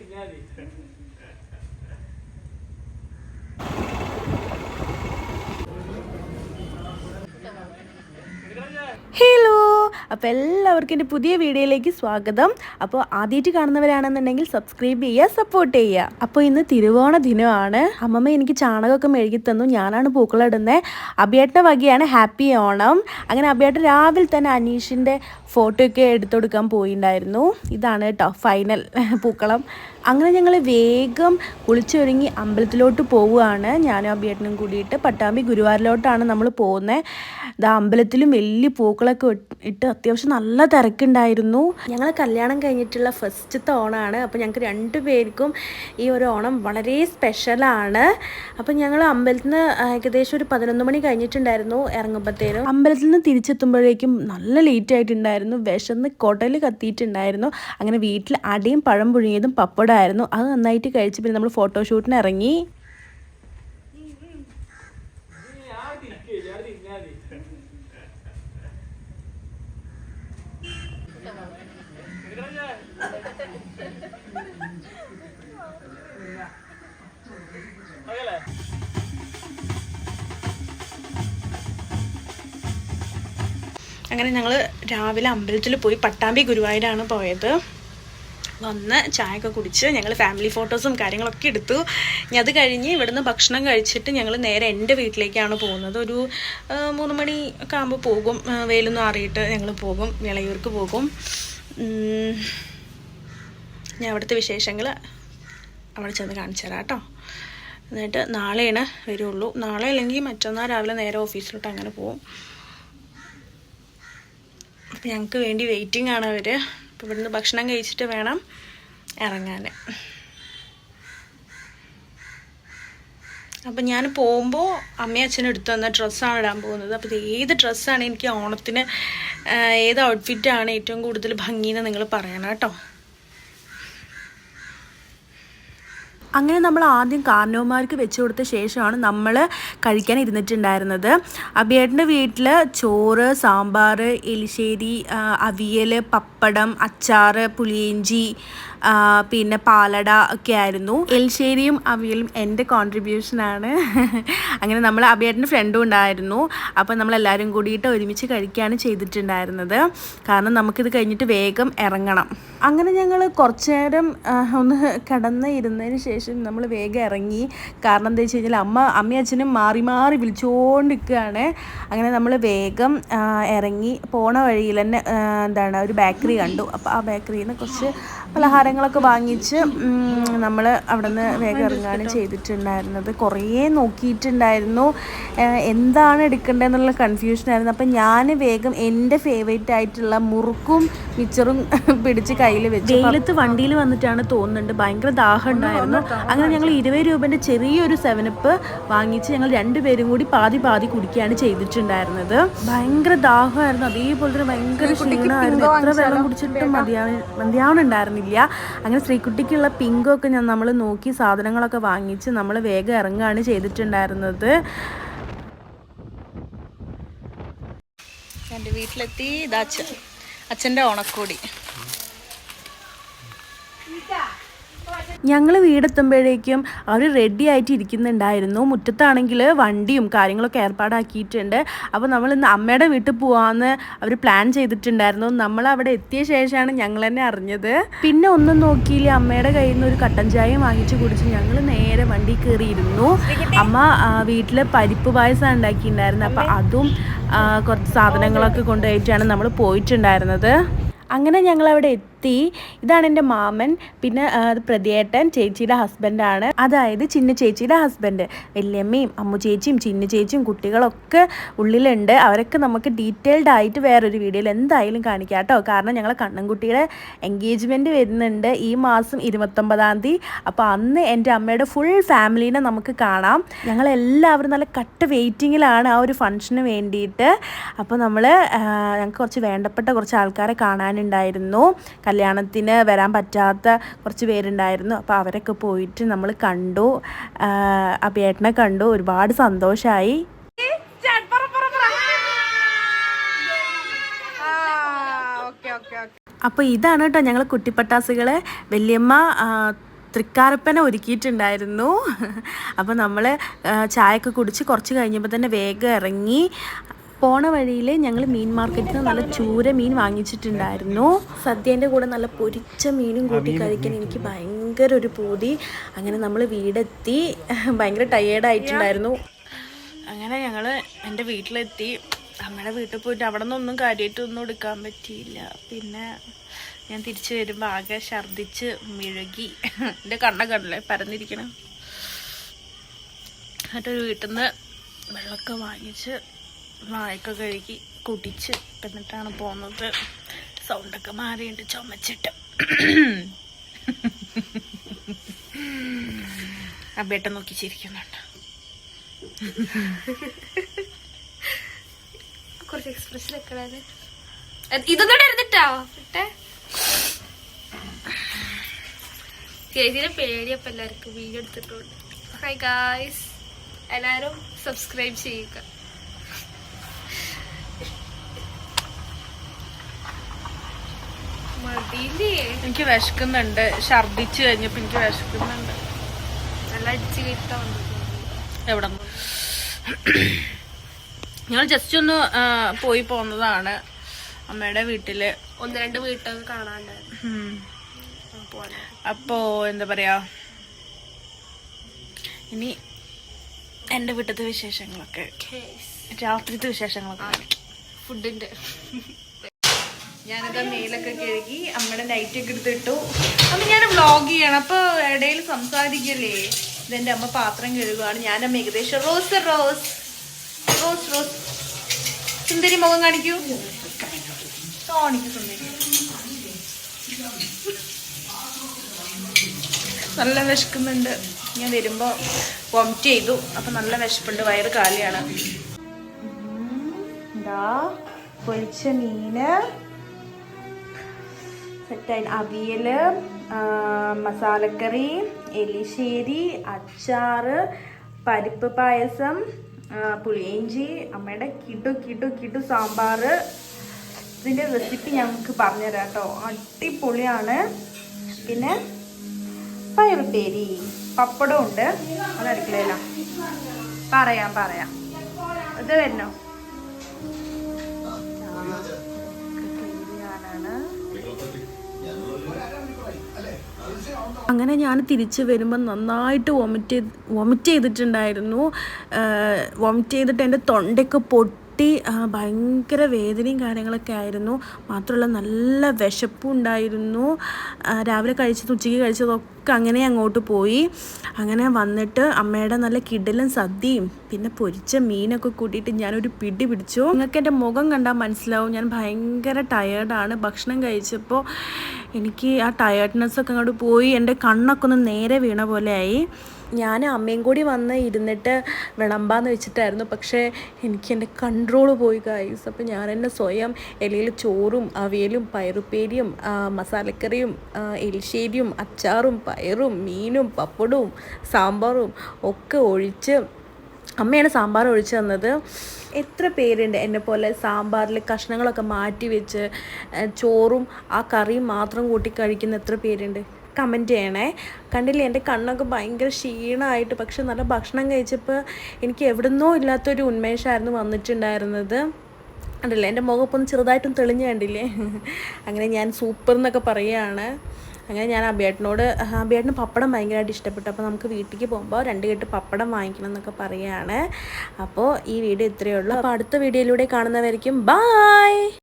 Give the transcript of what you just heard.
الذهبي അപ്പോൾ എല്ലാവർക്കും എന്റെ പുതിയ വീഡിയോയിലേക്ക് സ്വാഗതം. അപ്പോൾ ആദ്യമായിട്ട് കാണുന്നവരാണെന്നുണ്ടെങ്കിൽ സബ്സ്ക്രൈബ് ചെയ്യുക സപ്പോർട്ട് ചെയ്യുക. അപ്പോൾ ഇന്ന് തിരുവോണ ദിനമാണ്. അമ്മമ്മ എനിക്ക് ചാണകമൊക്കെ മെഴുകി തന്നു. ഞാനാണ് പൂക്കളിടുന്നത് അഭിയേട്ടന്റെ വകയാണ് ഹാപ്പി ഓണം. അങ്ങനെ അഭിയേട്ടൻ രാവിലെ തന്നെ അനീഷിന്റെ ഫോട്ടോയൊക്കെ എടുത്തു കൊടുക്കാൻ പോയിണ്ടായിരുന്നു. ഇതാണ് കേട്ടോ ഫൈനൽ പൂക്കളം. അങ്ങനെ ഞങ്ങൾ വേഗം കുളിച്ചൊരുങ്ങി അമ്പലത്തിലോട്ട് പോവുകയാണ്. ഞാനും അഭിയേട്ടനും കൂടിയിട്ട് പട്ടാമ്പി ഗുരുവായൂരിലോട്ടാണ് നമ്മൾ പോകുന്നത് ഇതാ അമ്പലത്തിലും വലിയ പൂക്കളൊക്കെ ഇട്ട് അത്യാവശ്യം നല്ല തിരക്കുണ്ടായിരുന്നു. ഞങ്ങൾ കല്യാണം കഴിഞ്ഞിട്ടുള്ള ഫസ്റ്റത്തെ ഓണമാണ് അപ്പോൾ ഞങ്ങൾക്ക് രണ്ടു പേർക്കും ഈ ഒരു ഓണം വളരെ സ്പെഷ്യലാണ്. അപ്പോൾ ഞങ്ങൾ അമ്പലത്തിൽ നിന്ന് ഏകദേശം ഒരു പതിനൊന്ന് മണി കഴിഞ്ഞിട്ടുണ്ടായിരുന്നു ഇറങ്ങുമ്പോഴത്തേനും അമ്പലത്തിൽ നിന്ന് തിരിച്ചെത്തുമ്പോഴേക്കും നല്ല ലേറ്റ് ആയിട്ടുണ്ടായിരുന്നു. വിശന്ന് കൊടൽ കത്തിയിട്ടുണ്ടായിരുന്നു. അങ്ങനെ വീട്ടിൽ അടിയും പഴം പുഴുങ്ങിയതും പപ്പടമായിരുന്നു അത് നന്നായിട്ട് കഴിച്ച് പിന്നെ നമ്മൾ ഫോട്ടോഷൂട്ടിന് ഇറങ്ങി. അങ്ങനെ ഞങ്ങൾ രാവിലെ അമ്പലത്തിൽ പോയി പട്ടാമ്പി ഗുരുവായൂരാണ് പോയത്. വന്ന് ചായയൊക്കെ കുടിച്ച് ഞങ്ങൾ ഫാമിലി ഫോട്ടോസും കാര്യങ്ങളൊക്കെ എടുത്തു. ഇനി അത് കഴിഞ്ഞ് ഇവിടുന്ന് ഭക്ഷണം കഴിച്ചിട്ട് ഞങ്ങൾ നേരെ എന്റെ വീട്ടിലേക്കാണ് പോകുന്നത്. ഒരു മൂന്ന് മണി ഒക്കെ ആകുമ്പോൾ പോകും. വെയിലൊന്നും അറിയിട്ട് ഞങ്ങൾ പോകും. വിളയൂർക്ക് പോകും. ഞാൻ അവിടുത്തെ വിശേഷങ്ങൾ അവിടെ ചെന്ന് കാണിച്ചു തരാം കേട്ടോ. എന്നിട്ട് നാളെയാണ് വരുള്ളൂ. നാളെ അല്ലെങ്കിൽ മറ്റന്നാൾ രാവിലെ നേരെ ഓഫീസിലോട്ട് അങ്ങനെ പോകും. അപ്പം ഞങ്ങൾക്ക് വേണ്ടി വെയിറ്റിംഗ് ആണ് അവർ അപ്പോൾ ഇവിടുന്ന് ഭക്ഷണം കഴിച്ചിട്ട് വേണം ഇറങ്ങാൻ. അപ്പം ഞാൻ പോകുമ്പോൾ അമ്മയും അച്ഛനും എടുത്തു തന്ന ഡ്രസ്സാണ് ഇടാൻ പോകുന്നത്. അപ്പോൾ ഏത് ഡ്രസ്സാണ് എനിക്ക് ഓണത്തിന് ഏത് ഔട്ട്ഫിറ്റാണ് ഏറ്റവും കൂടുതൽ ഭംഗിയെന്ന് നിങ്ങൾ പറയണം കേട്ടോ. അങ്ങനെ നമ്മൾ ആദ്യം കാർണവന്മാർക്ക് വെച്ച് കൊടുത്ത ശേഷമാണ് നമ്മൾ കഴിക്കാൻ ഇരുന്നിട്ടുണ്ടായിരുന്നത് അബിയേട്ടന്റെ വീട്ടിൽ ചോറ് സാമ്പാർ എലിശ്ശേരി അവിയൽ പപ്പടം അച്ചാറ് പുളിയിഞ്ചി പിന്നെ പാലട ഒക്കെ ആയിരുന്നു. എലിശ്ശേരിയും അവിയലും എന്റെ കോൺട്രിബ്യൂഷനാണ് അങ്ങനെ നമ്മൾ അബിയേട്ടന്റെ ഫ്രണ്ടും ഉണ്ടായിരുന്നു. അപ്പോൾ നമ്മളെല്ലാവരും കൂടിയിട്ട് ഒരുമിച്ച് കഴിക്കുകയാണ് ചെയ്തിട്ടുണ്ടായിരുന്നത്. കാരണം നമുക്കിത് കഴിഞ്ഞിട്ട് വേഗം ഇറങ്ങണം. അങ്ങനെ ഞങ്ങൾ കുറച്ച് നേരം ഒന്ന് കിടന്ന് ഇരുന്നതിന് ശേഷം നമ്മൾ വേഗം ഇറങ്ങി. കാരണം എന്താ വെച്ച് കഴിഞ്ഞാൽ അമ്മ അമ്മയും അച്ഛനും മാറി മാറി വിളിച്ചുകൊണ്ടിരിക്കുകയാണ് അങ്ങനെ നമ്മൾ വേഗം ഇറങ്ങി പോണ വഴിയിൽ തന്നെ എന്താണ് ഒരു ബേക്കറി കണ്ടു. അപ്പോൾ ആ ബേക്കറിയിൽ നിന്ന് കുറച്ച് പലഹാരങ്ങളൊക്കെ വാങ്ങിച്ച് നമ്മൾ അവിടെ നിന്ന് വേഗം ഇറങ്ങാനും ചെയ്തിട്ടുണ്ടായിരുന്നത്. കുറേ നോക്കിയിട്ടുണ്ടായിരുന്നു. എന്താണ് എടുക്കേണ്ടതെന്നുള്ള കൺഫ്യൂഷനായിരുന്നു അപ്പം ഞാൻ വേഗം എന്റെ ഫേവറേറ്റ് ആയിട്ടുള്ള മുറുക്കും മിച്ചറും പിടിച്ച് കയ്യിൽ വെച്ചു. വെയിലത്ത് വണ്ടിയിൽ വന്നിട്ടാണ് തോന്നുന്നുണ്ട്. ഭയങ്കര ദാഹം ഉണ്ടായിരുന്നു. അങ്ങനെ ഞങ്ങൾ ഇരുപത് രൂപേന്റെ ചെറിയൊരു സെവനപ്പ് വാങ്ങിച്ച് ഞങ്ങൾ രണ്ടുപേരും കൂടി പാതി പാതി കുടിക്കുകയാണ് ചെയ്തിട്ടുണ്ടായിരുന്നത്. ഭയങ്കര ദാഹമായിരുന്നു. അതേപോലെ തന്നെ ഭയങ്കര ക്ഷീണമായിരുന്നു. എത്ര വെള്ളം കുടിച്ചിട്ടും മതിയാവ മതിയാവണുണ്ടായിരുന്നില്ല അങ്ങനെ ശ്രീകുട്ടിക്കുള്ള പിങ്കൊക്കെ ഞാൻ നമ്മൾ നോക്കി സാധനങ്ങളൊക്കെ വാങ്ങിച്ച് നമ്മൾ വേഗം ഇറങ്ങുകയാണ് ചെയ്തിട്ടുണ്ടായിരുന്നത്. എന്റെ വീട്ടിലെത്തി ഇതാ അച്ഛൻ അച്ഛന്റെ ഓണക്കോടി. ഞങ്ങൾ വീടെത്തുമ്പോഴേക്കും അവർ റെഡി ആയിട്ട് ഇരിക്കുന്നുണ്ടായിരുന്നു മുറ്റത്താണെങ്കിൽ വണ്ടിയും കാര്യങ്ങളൊക്കെ ഏർപ്പാടാക്കിയിട്ടുണ്ട്. അപ്പോൾ നമ്മൾ ഇന്ന് അമ്മയുടെ വീട്ടിൽ പോകാമെന്ന് അവർ പ്ലാൻ ചെയ്തിട്ടുണ്ടായിരുന്നു. നമ്മൾ അവിടെ എത്തിയ ശേഷമാണ് ഞങ്ങൾ തന്നെ അറിഞ്ഞത്. പിന്നെ ഒന്നും നോക്കിയില്ല. അമ്മയുടെ കയ്യിൽ നിന്ന് ഒരു കട്ടൻ ചായയും വാങ്ങിച്ചു കുടിച്ച് ഞങ്ങൾ നേരെ വണ്ടി കയറിയിരുന്നു. അമ്മ വീട്ടിൽ പരിപ്പ് പായസം ഉണ്ടാക്കിയിട്ടുണ്ടായിരുന്നു. അപ്പോൾ അതും കുറച്ച് സാധനങ്ങളൊക്കെ കൊണ്ടുപോയിട്ടാണ് നമ്മൾ പോയിട്ടുണ്ടായിരുന്നത്. അങ്ങനെ ഞങ്ങൾ അവിടെ എത്തി ഇതാണ് എന്റെ മാമൻ. പിന്നെ പ്രതിയേട്ടൻ ചേച്ചിയുടെ ഹസ്ബൻഡാണ് അതായത് ചിന്ന ചേച്ചിയുടെ ഹസ്ബൻഡ് വല്യമ്മയും അമ്മു ചേച്ചിയും ചിന്ന ചേച്ചിയും കുട്ടികളൊക്കെ ഉള്ളിലുണ്ട്. അവരൊക്കെ നമുക്ക് ഡീറ്റെയിൽഡ് ആയിട്ട് വേറൊരു വീഡിയോയിൽ എന്തായാലും കാണിക്കാം കേട്ടോ. കാരണം ഞങ്ങളെ കണ്ണൻകുട്ടിയുടെ എൻഗേജ്മെന്റ് വരുന്നുണ്ട് ഈ മാസം ഇരുപത്തൊമ്പതാം തീയതി. അപ്പോൾ അന്ന് എന്റെ അമ്മയുടെ ഫുൾ ഫാമിലീനെ നമുക്ക് കാണാം. ഞങ്ങളെല്ലാവരും നല്ല കട്ട് വെയിറ്റിങ്ങിലാണ് ആ ഒരു ഫംഗ്ഷന് വേണ്ടിയിട്ട്. അപ്പോൾ നമ്മൾ ഞങ്ങൾക്ക് കുറച്ച് വേണ്ടപ്പെട്ട കുറച്ച് ആൾക്കാരെ കാണാനുണ്ടായിരുന്നു. കല്യാണത്തിന് വരാൻ പറ്റാത്ത കുറച്ച് പേരുണ്ടായിരുന്നു. അപ്പോൾ അവരൊക്കെ പോയിട്ട് നമ്മൾ കണ്ടു. അഭിയേട്ടനെ കണ്ടു. ഒരുപാട് സന്തോഷമായി അപ്പോൾ ഇതാണ് കേട്ടോ ഞങ്ങൾ കുട്ടിപ്പട്ടാസുകളെ. വല്യമ്മ തൃക്കാരപ്പന ഒരുക്കിയിട്ടുണ്ടായിരുന്നു. അപ്പോൾ നമ്മൾ ചായയൊക്കെ കുടിച്ച് കുറച്ച് കഴിഞ്ഞപ്പോൾ തന്നെ വേഗം ഇറങ്ങി. പോണ വഴിയിൽ ഞങ്ങൾ മീൻ മാർക്കറ്റിൽ നിന്ന് നല്ല ചൂര മീൻ വാങ്ങിച്ചിട്ടുണ്ടായിരുന്നു. സദ്യന്റെ കൂടെ നല്ല പൊരിച്ച മീനും കൂട്ടി കഴിക്കാൻ എനിക്ക് ഭയങ്കര ഒരു പൂതി. അങ്ങനെ നമ്മൾ വീടെത്തി. ഭയങ്കര ടയേർഡായിട്ടുണ്ടായിരുന്നു അങ്ങനെ ഞങ്ങൾ എന്റെ വീട്ടിലെത്തി. അമ്മയുടെ വീട്ടിൽ പോയിട്ട് അവിടെ നിന്നൊന്നും കാര്യമായിട്ടൊന്നും എടുക്കാൻ പറ്റിയില്ല. പിന്നെ ഞാൻ തിരിച്ചു വരുമ്പോൾ ആകെ ഛർദ്ദിച്ച് മിഴുകി. എന്റെ കണ്ണ കണ്ടല്ലേ? പരന്നിരിക്കണം. എന്നിട്ടൊരു വീട്ടിൽ നിന്ന് വെള്ളമൊക്കെ വാങ്ങിച്ച് വായൊക്കെ കഴുകി കുടിച്ച് എന്നിട്ടാണ് പോകുന്നത് സൗണ്ടൊക്കെ മാറിയിട്ട് ചുമച്ചിട്ട്. അബേട്ട നോക്കി ചിരിക്കുന്നുണ്ട്. കുറച്ച് എക്സ്പ്രഷൻ ഒക്കെ ഇതൊന്നും എടുത്തിട്ടോ ഇട്ടെ. ചേച്ചിയുടെ പേടിയപ്പോ എല്ലാവർക്കും വീഡിയോ എടുത്തിട്ടുണ്ട്. ഹൈ ഗായ്സ് എല്ലാവരും സബ്സ്ക്രൈബ് ചെയ്യുക. എനിക്ക് വിശക്കുന്നുണ്ട്. ഛർദിച്ചു കഴിഞ്ഞപ്പോ എനിക്ക് വിശക്കുന്നുണ്ട്. എവിടെ? ഞങ്ങൾ ജസ്റ്റ് ഒന്ന് പോയി പോന്നതാണ്. അമ്മയുടെ വീട്ടിൽ. ഒന്ന് രണ്ട് വീട്ടൊക്കെ കാണാണ്ട്. അപ്പോ എന്താ പറയാ? ഇനി എന്റെ വീട്ടിലത്തെ വിശേഷങ്ങളൊക്കെ രാത്രിത്തെ വിശേഷങ്ങളൊക്കെ ഫുഡിന്റെ ഞാനത് മേലൊക്കെ കഴുകി അമ്മയുടെ നൈറ്റ് ഒക്കെ എടുത്തിട്ടു. അപ്പൊ ഞാൻ വ്ളോഗ് ചെയ്യണം. അപ്പൊ ഇടയിൽ സംസാരിക്കല്ലേ? ഇതെന്റെ അമ്മ പാത്രം കഴുകുകയാണ് ഞാനമ്മ ഏകദേശം റോസ് റോസ് റോസ് റോസ്. സുന്ദരി മുഖം കാണിക്കൂ. നല്ല വിശക്കുന്നുണ്ട്. ഞാൻ വരുമ്പോ വോമിറ്റ് ചെയ്തു. അപ്പൊ നല്ല വിശപ്പുണ്ട്. വയറ് കാലിയാണ്. എന്താ പൊരിച്ച മീന്. സെറ്റായി അവിയൽ മസാലക്കറി എലിശ്ശേരി അച്ചാർ പരിപ്പ് പായസം പുളിയഞ്ചി അമ്മയുടെ കിടു കിടു കിടു സാമ്പാർ. ഇതിന്റെ റെസിപ്പി ഞങ്ങൾക്ക് പറഞ്ഞുതരാം കേട്ടോ. അടിപൊളിയാണ്. പിന്നെ പയറുപ്പേരി. പപ്പടം ഉണ്ട്. അത് അടുക്കളയിലാണ് പറയാം പറയാം. ഇത് വരണോ അങ്ങനെ ഞാൻ തിരിച്ച് വരുമ്പോൾ നന്നായിട്ട് വൊമിറ്റ് ചെയ്ത് വൊമിറ്റ് ചെയ്തിട്ടുണ്ടായിരുന്നു. വൊമിറ്റ് ചെയ്തിട്ട് എന്റെ തൊണ്ടയ്ക്ക് പൊട്ടി ആ, ഭയങ്കര വേദനയും കാര്യങ്ങളൊക്കെ ആയിരുന്നു. മാത്രമല്ല നല്ല വിശപ്പും ഉണ്ടായിരുന്നു. രാവിലെ കഴിച്ചത് ഉച്ചയ്ക്ക് കഴിച്ചതൊക്കെ അങ്ങനെ അങ്ങോട്ട് പോയി. അങ്ങനെ വന്നിട്ട് അമ്മയുടെ നല്ല കിടലും സദ്യയും പിന്നെ പൊരിച്ച മീനൊക്കെ കൂട്ടിയിട്ട് ഞാനൊരു പിടി പിടിച്ചു. നിങ്ങൾക്ക് എന്റെ മുഖം കണ്ടാൽ മനസ്സിലാവും ഞാൻ ഭയങ്കര ടയേർഡാണ് ഭക്ഷണം കഴിച്ചപ്പോൾ എനിക്ക് ആ ടയേർഡ്നെസ് ഒക്കെ അങ്ങോട്ട് പോയി. എന്റെ കണ്ണൊക്കെ ഒന്ന് നേരെ വീണ പോലെയായി ഞാൻ അമ്മയും കൂടി വന്ന് ഇരുന്നിട്ട് വിളമ്പാന്ന് വെച്ചിട്ടായിരുന്നു. പക്ഷേ എനിക്ക് എന്റെ കൺട്രോൾ പോയി ഗൈസ് അപ്പോൾ ഞാൻ എന്നെ സ്വയം ഇലയിൽ ചോറും അവിയലും പയറുപ്പേരിയും മസാലക്കറിയും എലിശ്ശേരിയും അച്ചാറും പയറും മീനും പപ്പടവും സാമ്പാറും ഒക്കെ ഒഴിച്ച് അമ്മയാണ് സാമ്പാർ ഒഴിച്ച് തന്നത്. എത്ര പേരുണ്ട് എന്നെ പോലെ സാമ്പാറിൽ കഷ്ണങ്ങളൊക്കെ മാറ്റി വെച്ച് ചോറും ആ കറിയും മാത്രം കൂട്ടി കഴിക്കുന്ന എത്ര പേരുണ്ട്? കമന്റ് ചെയ്യണേ. കണ്ടില്ലേ എന്റെ കണ്ണൊക്കെ ഭയങ്കര ക്ഷീണമായിട്ട് പക്ഷെ നല്ല ഭക്ഷണം കഴിച്ചപ്പോൾ എനിക്ക് എവിടുന്നോ ഇല്ലാത്തൊരു ഉന്മേഷമായിരുന്നു വന്നിട്ടുണ്ടായിരുന്നത്. കണ്ടില്ലേ എന്റെ മുഖം ഒന്ന് ചെറുതായിട്ടും തെളിഞ്ഞു കണ്ടില്ലേ? അങ്ങനെ ഞാൻ സൂപ്പർ എന്നൊക്കെ പറയുകയാണ്. അങ്ങനെ ഞാൻ അബിയേട്ടനോട് അബിയേട്ടന് പപ്പടം ഭയങ്കരമായിട്ട് ഇഷ്ടപ്പെട്ടു. അപ്പോൾ നമുക്ക് വീട്ടിലേക്ക് പോകുമ്പോൾ രണ്ട് കെട്ട് പപ്പടം വാങ്ങിക്കണം എന്നൊക്കെ പറയുകയാണ് അപ്പോൾ ഈ വീഡിയോ ഇത്രയേ ഉള്ളൂ. അപ്പോൾ അടുത്ത വീഡിയോയിലൂടെ കാണുന്നവരിക്കും ബായ്